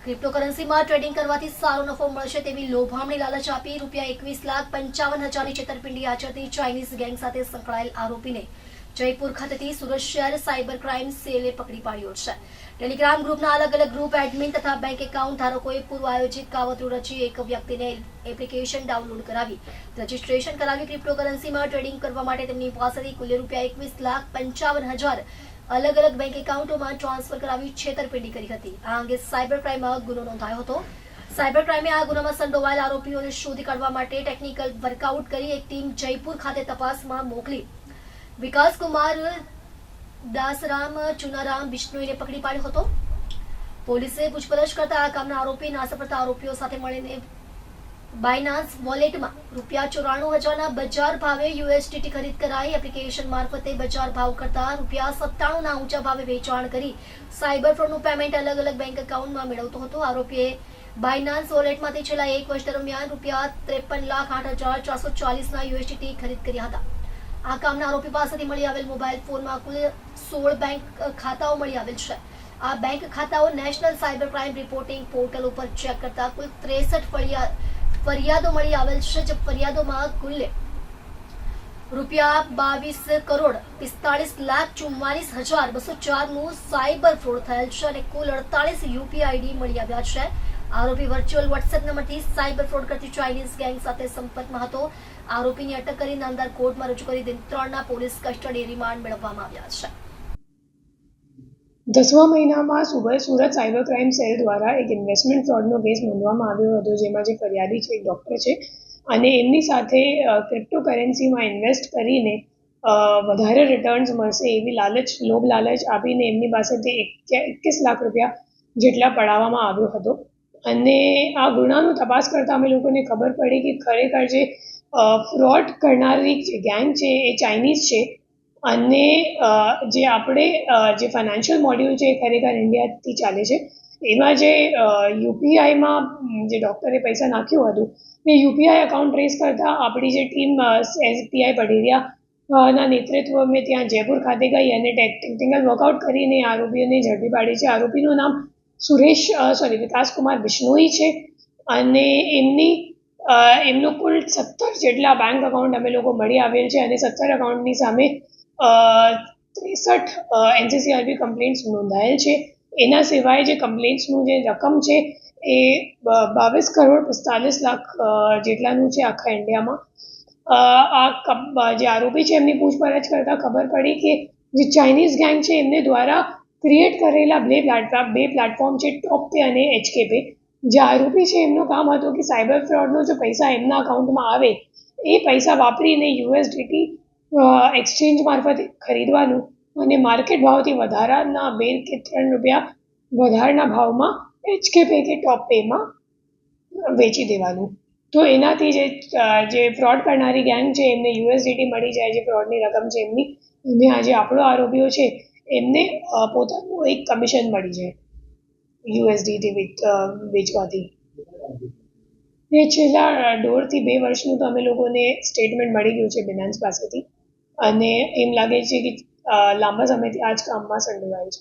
ક્રિપ્ટોકરન્સીમાં trading કરવાથી સારો નફો મળશે તેવી લોભામણી લાલચ આપી રૂપિયા એકવીસ લાખ પંચાવન હજારની છેતરપિંડી આચરતી ચાઇનીઝ ગેંગ સાથે સંકળાયેલ આરોપીને જયપુર ખાતેથી સુરત શહેર સાયબર ક્રાઇમ સેલે પકડી પાડ્યો છે. ટેલિગ્રામ ગ્રુપના અલગ અલગ ગ્રુપ એડમિન તથા બેંક એકાઉન્ટ ધારકોએ પૂર્વ આયોજિત કાવતરું રચી એક વ્યક્તિને એપ્લિકેશન ડાઉનલોડ કરાવી રજીસ્ટ્રેશન કરાવી ક્રિપ્ટોકરન્સીમાં ટ્રેડિંગ કરવા માટે તેમની પાસેથી કુલ રૂપિયા એકવીસ લાખ પંચાવન હજાર અલગ અલગ બેંક એકાઉન્ટોમાં ટ્રાન્સફર કરાવી છેતરપિંડી કરી હતી. આ અંગે સાયબર ક્રાઇમમાં ગુનો નોંધાયો હતો. સાયબર ક્રાઇમે આ ગુનામાં સંડોવાયેલ આરોપીઓને શોધી કાઢવા માટે ટેકનિકલ વર્કઆઉટ કરી એક ટીમ જયપુર ખાતે તપાસમાં મોકલી. વિકાસ કુમાર દાસરામ, ચુનારામ બિશ્નોઈને પકડી પાડ્યો હતો. પોલીસે પૂછપરછ કરતા આ કામના આરોપી નાસપડતા આરોપીઓ સાથે મળીને બાયનાન્સ વોલેટમાં રૂપિયા ચોરાણું હજારના બજાર ભાવે યુએસડીટી ખરીદ કરાઈ. એપ્લિકેશન મારફતે બજાર ભાવ કરતા રૂપિયા સત્તાણુંના ઊંચા ભાવે વેચાણ કરી સાયબર ફ્રોડનું પેમેન્ટ અલગ અલગ બેંક એકાઉન્ટમાં મેળવતો હતો. આરોપીએ બાયનાન્સ વોલેટમાંથી છેલ્લા એક વર્ષ દરમિયાન રૂપિયા ત્રેપન લાખ આઠ હજાર ચારસો ચાલીસના યુએસડીટી ખરીદ કર્યા હતા. આ કામના આરોપી પાસેથી મળી આવેલ મોબાઈલ ફોનમાં કુલ સોળ બેંક ખાતાઓ મળી આવેલ છે. આ bank ખાતાઓ national cyber crime reporting portal ઉપર ચેક કરતા કુલ ત્રેસઠ ફરિયાદ ફરિયાદો મળી આવેલ છે જે ફરિયાદોમાં કુલ્લે રૂપિયા બાવીસ કરોડ પિસ્તાળીસ લાખ ચુમ્માલીસ હજાર બસો ચારનું સાયબર ફ્રોડ થયેલ છે અને કુલ અડતાલીસ યુપીઆઈડી મળી આવ્યા છે. આરોપી વર્ચ્યુઅલ વોટ્સએપ નંબરથી સાયબર ફ્રોડ કરતી ચાઇનીઝ ગેંગ સાથે સંપર્કમાં હતો. આરોપીની અટક કરી નામદાર કોર્ટમાં રજૂ કરી દિન ત્રણના પોલીસ કસ્ટડી રિમાન્ડ મેળવવામાં આવ્યા છે. દસમા મહિનામાં Surat Surat cyber crime cell દ્વારા એક ઇન્વેસ્ટમેન્ટ ફ્રોડનો કેસ નોંધવામાં આવ્યો હતો, જેમાં જે ફરિયાદી છે, એક ડૉક્ટર છે. અને એમની સાથે ક્રિપ્ટોકરન્સીમાં ઇન્વેસ્ટ કરીને વધારે રિટર્ન્સ મળશે એવી લાલચ, લોભ લાલચ આપીને એમની પાસેથી એકવીસ લાખ રૂપિયા જેટલા પડાવવામાં આવ્યો હતો. અને આ ગુનાનું તપાસ કરતાં અમે લોકોને ખબર પડી કે ખરેખર જે ફ્રોડ કરનારી જે ગેંગ છે, એ ચાઇનીઝ છે. અને જે આપણે જે ફાઇનાન્શિયલ મોડ્યુલ છે એ ખરેખર ઇન્ડિયાથી ચાલે છે, એમાં જે યુપીઆઈમાં જે ડૉક્ટરે પૈસા નાખ્યું હતું એ યુપીઆઈ એકાઉન્ટ ટ્રેસ કરતાં આપણી જે ટીમ એસપીઆઈ પઢેરિયાના નેતૃત્વ મેં ત્યાં જયપુર ખાતે ગઈ અને ટેકનિકલ વર્કઆઉટ કરીને આરોપીઓને ઝડપી પાડી છે. આરોપીનું નામ સુરેશ સોરી વિકાસ કુમાર બિશ્નોઈ છે અને એમની એમનું કુલ સત્તર જેટલા બેંક એકાઉન્ટ અમે લોકો મળી આવેલ છે અને સત્તર એકાઉન્ટની સામે ત્રેસઠ એનસીસીઆરબી કમ્પ્લેન્ટ્સ નોંધાયેલ છે. એના સિવાય જે કમ્પ્લેન્ટ્સનું જે રકમ છે, એ બાવીસ કરોડ પિસ્તાલીસ લાખ જેટલાનું છે આખા ઇન્ડિયામાં. આ જે આરોપી છે, એમની પૂછપરછ કરતાં ખબર પડી કે જે ચાઇનીઝ ગેંગ છે, એમને દ્વારા ક્રિએટ કરેલા બે પ્લેટફોર્મ બે પ્લેટફોર્મ છે ટોપ પે અને એચકે પે જે આરોપી છે, એમનું કામ હતું કે સાયબર ફ્રોડનો જો પૈસા એમના અકાઉન્ટમાં આવે, એ પૈસા વાપરીને યુએસડીટી એક્સચેન્જ મારફતે ખરીદવાનું અને માર્કેટ ભાવથી વધારાના બે કે ત્રણ રૂપિયા વધારાના ભાવમાં એચકે પે કે ટોપ પેમાં વેચી દેવાનું. તો એનાથી જે જે ફ્રોડ કરનારી ગેંગ છે, એમને યુએસડીટી મળી જાય, જે ફ્રોડની રકમ છે એમની અને આ જે આપણો આરોપીઓ છે, એમને પોતાનું એક કમિશન મળી જાય યુએસડીટી વેચવાથી. એ છેલ્લા દોઢથી બે વર્ષનું તો અમે લોકોને સ્ટેટમેન્ટ મળી ગયું છે બિનાન્સ પાસેથી. અને એમ લાગે છે કે લાંબા સમયથી આ જ કામમાં સંડોવાયેલ છે.